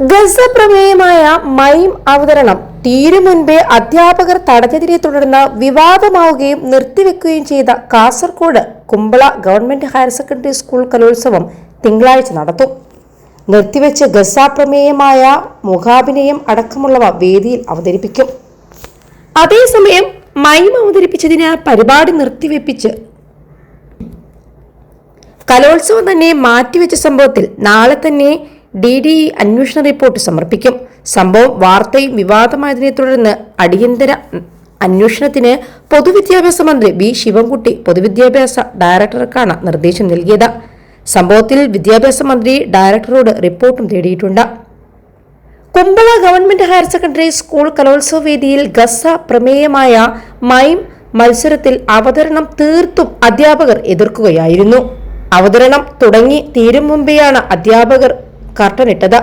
Gaza പ്രമേയമായ മൈം അവതരണം തീരും മുൻപേ അധ്യാപകർ തടഞ്ഞതിനെ തുടർന്ന് വിവാദമാവുകയും നിർത്തിവെക്കുകയും ചെയ്ത Kasaragod Kumbla government higher secondary school കലോത്സവം തിങ്കളാഴ്ച നടത്തും. നിർത്തിവെച്ച് ഗസ പ്രമേയമായ മുഖാഭിനയം അടക്കമുള്ളവ വേദിയിൽ അവതരിപ്പിക്കും. അതേസമയം മൈം അവതരിപ്പിച്ചതിന് പരിപാടി നിർത്തിവെപ്പിച്ച് കലോത്സവം തന്നെ മാറ്റിവെച്ച സംഭവത്തിൽ നാളെ തന്നെ ഡി ഡി ഇ അന്വേഷണ റിപ്പോർട്ട് സമർപ്പിക്കും. സംഭവം വാർത്തയും വിവാദമായതിനെ തുടർന്ന് അടിയന്തര അന്വേഷണത്തിന് പൊതുവിദ്യാഭ്യാസ മന്ത്രി വി ശിവൻകുട്ടി പൊതുവിദ്യാഭ്യാസ ഡയറക്ടർക്കാണ് നിർദ്ദേശം നൽകിയത്. സംഭവത്തിൽ വിദ്യാഭ്യാസ മന്ത്രി ഡയറക്ടറോട് റിപ്പോർട്ടും തേടിയിട്ടുണ്ട്. Kumbla government higher secondary school കലോത്സവ വേദിയിൽ ഗസ പ്രമേയമായ മൈം മത്സരത്തിൽ അവതരണം തീർത്തും അധ്യാപകർ എതിർക്കുകയായിരുന്നു. അവതരണം തുടങ്ങി തീരും മുമ്പെയാണ് അധ്യാപകർ കർട്ടനിട്ടത്